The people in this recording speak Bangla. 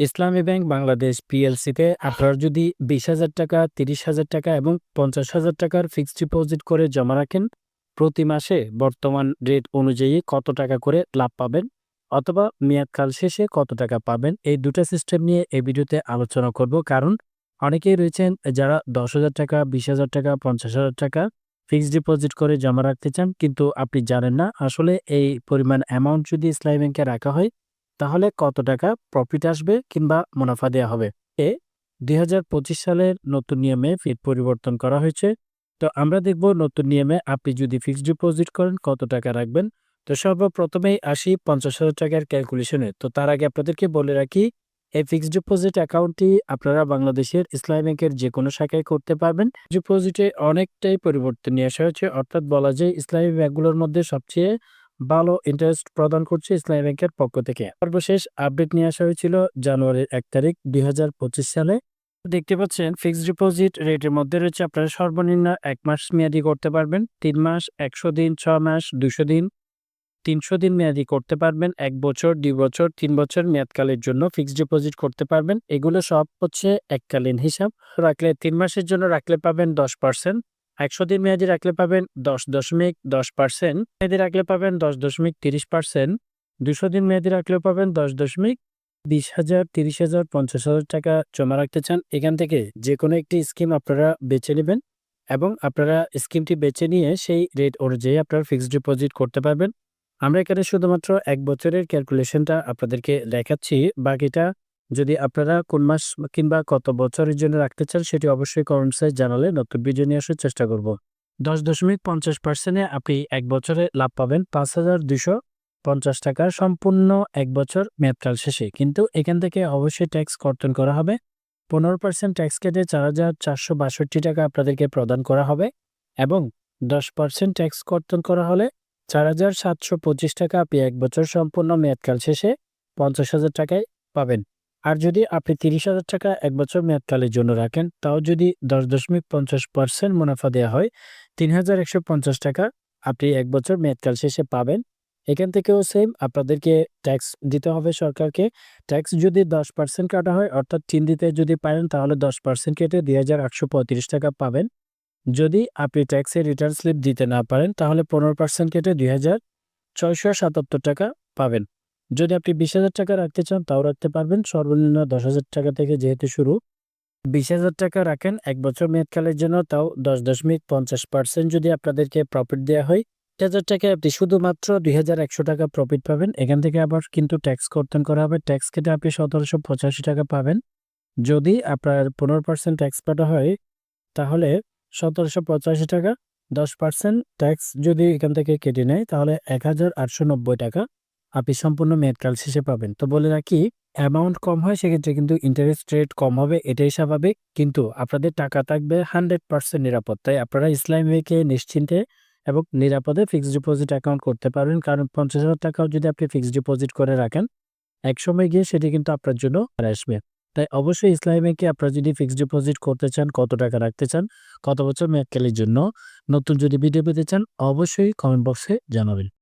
ইসলামী ব্যাংক বাংলাদেশ পিএলসিতে আপনারা যদি বিশ হাজার টাকা, তিরিশ হাজার টাকা এবং পঞ্চাশ হাজার টাকার ফিক্সড ডিপোজিট করে জমা রাখেন, প্রতি মাসে বর্তমান রেট অনুযায়ী কত টাকা করে লাভ পাবেন অথবা মেয়াদকাল শেষে কত টাকা পাবেন, এই দুটা সিস্টেম নিয়ে এই ভিডিওতে আলোচনা করব। কারণ অনেকেই রয়েছেন যারা দশ হাজার টাকা, বিশ হাজার টাকা, পঞ্চাশ হাজার টাকা ফিক্সড ডিপোজিট করে জমা রাখতে চান, কিন্তু আপনি জানেন না। আসলে এই পরিমাণ অ্যামাউন্ট যদি ইসলামী ব্যাংকে রাখা হয় তাহলে কত টাকা প্রফিট আসবে কিংবা মুনাফা দেওয়া হবে? এ, দুই সালের নতুন নিয়মে ফিট পরিবর্তন করা হয়েছে। তো আমরা দেখব নতুন নিয়মে আপনি যদি ফিক্সড ডিপোজিট করেন কত টাকা রাখবেন? তো সর্বপ্রথমেই আসি পঞ্চাশ হাজার টাকার ক্যালকুলেশনে তো তার আগে আপনাদেরকে বলে রাখি, এই ফিক্সড ডিপোজিট অ্যাকাউন্টটি আপনারা বাংলাদেশের ইসলামী ব্যাংকের যে কোনো শাখায় করতে পারবেন। ডিপোজিটে অনেকটাই পরিবর্তন নিয়ে আসা হয়েছে। অর্থাৎ বলা যায় ইসলামী ব্যাংকগুলোর মধ্যে সবচেয়ে ভালো ইন্টারেস্ট প্রদান করছে ইসলামী ব্যাংকের পক্ষ থেকে। সর্বশেষ আপডেট নিয়ে আসা হয়েছিল জানুয়ারির এক তারিখ দু হাজার পঁচিশ সালে। দেখতে পাচ্ছেন ফিক্সড ডিপোজিট রেটের মধ্যে রয়েছে আপনারা সর্বনিম্ন এক মাস মেয়াদি করতে পারবেন, তিন মাস একশো দিন, ছ মাস দুশো দিন, তিনশো দিন মেয়াদি করতে পারবেন, এক বছর, দুই বছর, তিন বছর মেয়াদকালের জন্য ফিক্সড ডিপোজিট করতে পারবেন। এগুলো সব হচ্ছে এককালীন হিসাব। রাখলে তিন মাসের জন্য রাখলে পাবেন দশ পার্সেন্ট একশো দিন মেয়াদি রাখলে পাবেন দশ দশমিক দশ পার্সেন্ট, মেয়াদি রাখলে পাবেন দশ দশমিক তিরিশ পার্সেন্ট, দুশো দিন মেয়াদি রাখলেও পাবেন দশ দশমিক বিশ হাজার তিরিশ হাজার পঞ্চাশ হাজার টাকা জমা রাখতে চান, এখান থেকে যে কোনো একটি স্কিম আপনারা বেছে নেবেন এবং আপনারা স্কিমটি বেছে নিয়ে সেই রেট অনুযায়ী আপনারা ফিক্সড ডিপোজিট করতে পারবেন। আমরা এখানে শুধুমাত্র এক বছরের ক্যালকুলেশনটা আপনাদেরকে দেখাচ্ছি, বাকিটা যদি আপনারা কোন মাস কিংবা কত বছরের জন্য রাখতে চান, সেটি অবশ্যই কমেন্টসে জানালে নতুন ভিডিও নিয়ে আসার চেষ্টা করব। দশ দশমিক পঞ্চাশ পার্সেন্টে আপনি এক বছরে লাভ পাবেন পাঁচ হাজার দুশো পঞ্চাশ টাকা সম্পূর্ণ এক বছর মেয়াদকাল শেষে। কিন্তু এখান থেকে অবশ্যই ট্যাক্স কর্তন করা হবে। পনেরো পার্সেন্ট ট্যাক্স কেটে চার হাজার চারশো বাষট্টি টাকা আপনাদেরকে প্রদান করা হবে এবং দশ পার্সেন্ট ট্যাক্স কর্তন করা হলে চার হাজার সাতশো পঁচিশ টাকা আপনি এক বছর সম্পূর্ণ মেয়াদকাল শেষে পঞ্চাশ হাজার টাকায় পাবেন। আর যদি আপনি তিরিশ হাজার টাকা এক বছর মেয়াদকালের জন্য রাখেন, তাও যদি দশ দশমিক পঞ্চাশ পার্সেন্ট মুনাফা দেওয়া হয়, তিন হাজার একশো পঞ্চাশ টাকা আপনি এক বছর মেয়াদকাল শেষে পাবেন। এখান থেকেও সেম আপনাদেরকে ট্যাক্স দিতে হবে সরকারকে। ট্যাক্স যদি দশ পার্সেন্ট কাটা হয়, অর্থাৎ তিন দিতে যদি পারেন, তাহলে দশ পার্সেন্ট কেটে দুই হাজার একশো পঁয়ত্রিশ টাকা পাবেন। যদি আপনি ট্যাক্সের রিটার্ন স্লিপ দিতে না পারেন, তাহলে পনেরো পার্সেন্ট কেটে দুই হাজার ছয়শো সাতাত্তর টাকা পাবেন। যদি আপনি বিশ হাজার টাকা রাখতে চান, তাও রাখতে পারবেন। সর্বনিম্ন দশ হাজার টাকা থেকে যেহেতু শুরু, বিশ হাজার টাকা রাখেন। এক বছর মেয়াদকালের জন্য তাও দশ দশমিক পঞ্চাশ পার্সেন্ট যদি আপনাদেরকে প্রফিট দেওয়া হয় এক হাজার টাকায় আপনি শুধুমাত্র দুই হাজার একশো টাকা প্রফিট পাবেন। এখান থেকে আবার কিন্তু ট্যাক্স কর্তন করা হবে। ট্যাক্স কেটে আপনি সতেরোশো পঁচাশি টাকা পাবেন। যদি আপনার পনেরো পার্সেন্ট ট্যাক্স কাটা হয়, তাহলে সতেরোশো পঁচাশি টাকা, দশ পার্সেন্ট ট্যাক্স যদি এখান থেকে কেটে নেয়, তাহলে এক হাজার আটশো নব্বই টাকা। আপনি সম্পূর্ণ মেয়াদকাল শেষে পাবেন। তো বলে রাখি অ্যামাউন্ট কম হয় সেক্ষেত্রে কিন্তু ইন্টারেস্ট রেট কম হবে, এটাই স্বাভাবিক। কিন্তু আপনাদের টাকা থাকবে হান্ড্রেড পার্সেন্ট নিরাপদ। তাই আপনারা ইসলামীকে নিশ্চিন্তে এবং নিরাপদে ফিক্সড ডিপোজিট অ্যাকাউন্ট করতে পারবেন। কারণ পঞ্চাশ হাজার টাকাও যদি আপনি ফিক্সড ডিপোজিট করে রাখেন এক সময় গিয়ে সেটি কিন্তু আপনার জন্য আসবে। তাই অবশ্যই ইসলামী ব্যাংকে আপনারা যদি ফিক্সড ডিপোজিট করতে চান, কত টাকা রাখতে চান, কত বছর মেয়াদকালের জন্য, নতুন যদি ভিডিও পেতে চান, অবশ্যই কমেন্ট বক্সে জানাবেন।